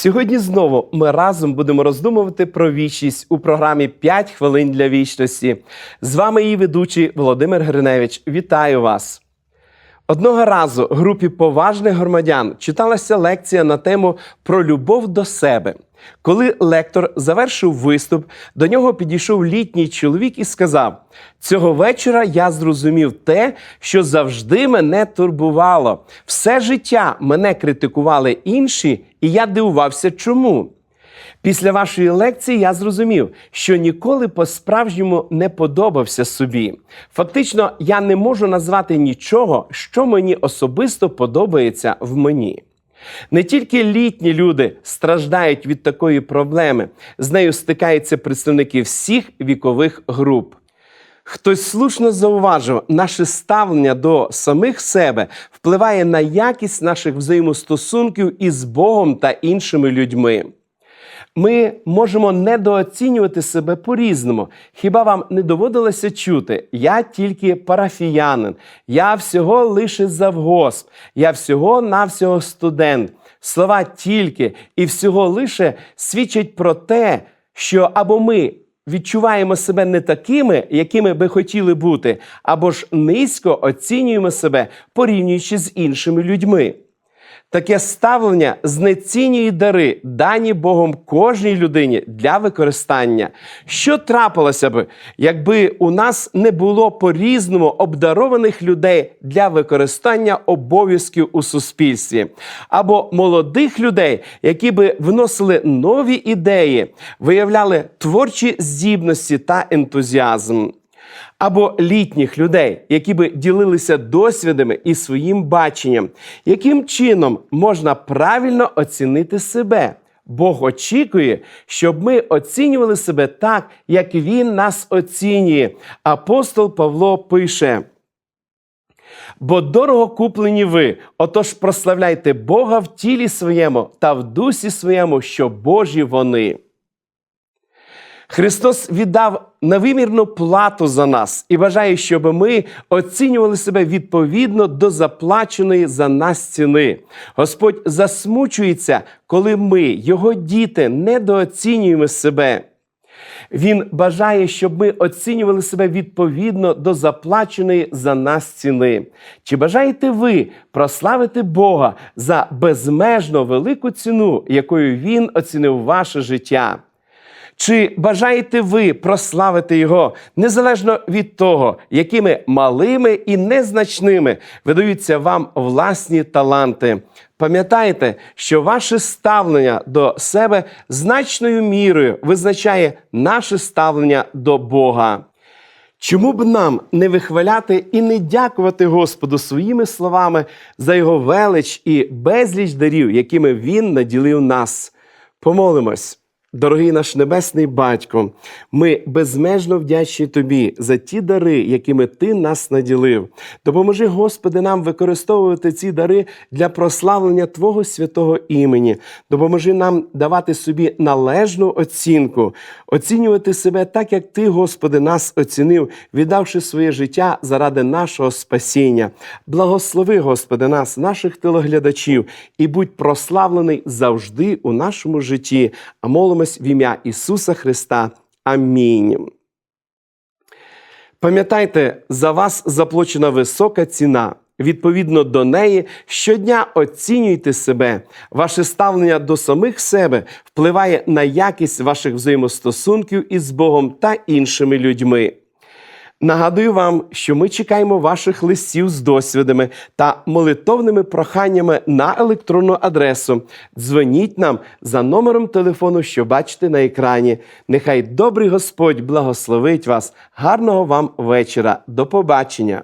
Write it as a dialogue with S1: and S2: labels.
S1: Сьогодні знову ми разом будемо роздумувати про вічність у програмі «5 хвилин для вічності. З вами її ведучий Володимир Гриневич. Вітаю вас! Одного разу групі поважних громадян читалася лекція на тему про любов до себе. Коли лектор завершив виступ, до нього підійшов літній чоловік і сказав: Цього вечора я зрозумів те, що завжди мене турбувало. Все життя мене критикували інші, і я дивувався, чому. Після вашої лекції я зрозумів, що ніколи по-справжньому не подобався собі. Фактично, я не можу назвати нічого, що мені особисто подобається в мені. Не тільки літні люди страждають від такої проблеми, з нею стикаються представники всіх вікових груп. Хтось слушно зауважив, наше ставлення до самих себе впливає на якість наших взаємостосунків із Богом та іншими людьми. Ми можемо недооцінювати себе по-різному. Хіба вам не доводилося чути? Я тільки парафіянин, я всього лише завгосп, я всього навсього студент. Слова тільки і всього лише свідчать про те, що або ми відчуваємо себе не такими, якими би хотіли бути, або ж низько оцінюємо себе, порівнюючи з іншими людьми. Таке ставлення знецінює дари, дані Богом кожній людині для використання. Що трапилося б, якби у нас не було по-різному обдарованих людей для використання обов'язків у суспільстві, або молодих людей, які би вносили нові ідеї, виявляли творчі здібності та ентузіазм або літніх людей, які би ділилися досвідами і своїм баченням, яким чином можна правильно оцінити себе. Бог очікує, щоб ми оцінювали себе так, як Він нас оцінює. Апостол Павло пише. Бо дорого куплені ви, отож прославляйте Бога в тілі своєму та в дусі своєму, що Божі вони. Христос віддав невимірну плату за нас і бажає, щоб ми оцінювали себе відповідно до заплаченої за нас ціни. Господь засмучується, коли ми, його діти, недооцінюємо себе. Він бажає, щоб ми оцінювали себе відповідно до заплаченої за нас ціни. Чи бажаєте ви прославити Бога за безмежно велику ціну, якою Він оцінив ваше життя? Чи бажаєте ви прославити Його незалежно від того, якими малими і незначними видаються вам власні таланти? Пам'ятайте, що ваше ставлення до себе значною мірою визначає наше ставлення до Бога. Чому б нам не вихваляти і не дякувати Господу своїми словами за його велич і безліч дарів, якими Він наділив нас? Помолимось. Дорогий наш небесний батько, ми безмежно вдячні Тобі за ті дари, якими Ти нас наділив. Допоможи, Господи, нам використовувати ці дари для прославлення Твого святого імені. Допоможи нам давати собі належну оцінку, оцінювати себе так, як Ти, Господи, нас оцінив, віддавши своє життя заради нашого спасіння. Благослови, Господи, нас, наших телеглядачів, і будь прославлений завжди у нашому житті. А молимо в ім'я Ісуса Христа. Амінь. Пам'ятайте, за вас заплачена висока ціна. Відповідно до неї, щодня оцінюйте себе. Ваше ставлення до самих себе впливає на якість ваших взаємостосунків із Богом та іншими людьми. Нагадую вам, що ми чекаємо ваших листів з досвідами та молитовними проханнями на електронну адресу. Дзвоніть нам за номером телефону, що бачите на екрані. Нехай добрий Господь благословить вас. Гарного вам вечора. До побачення!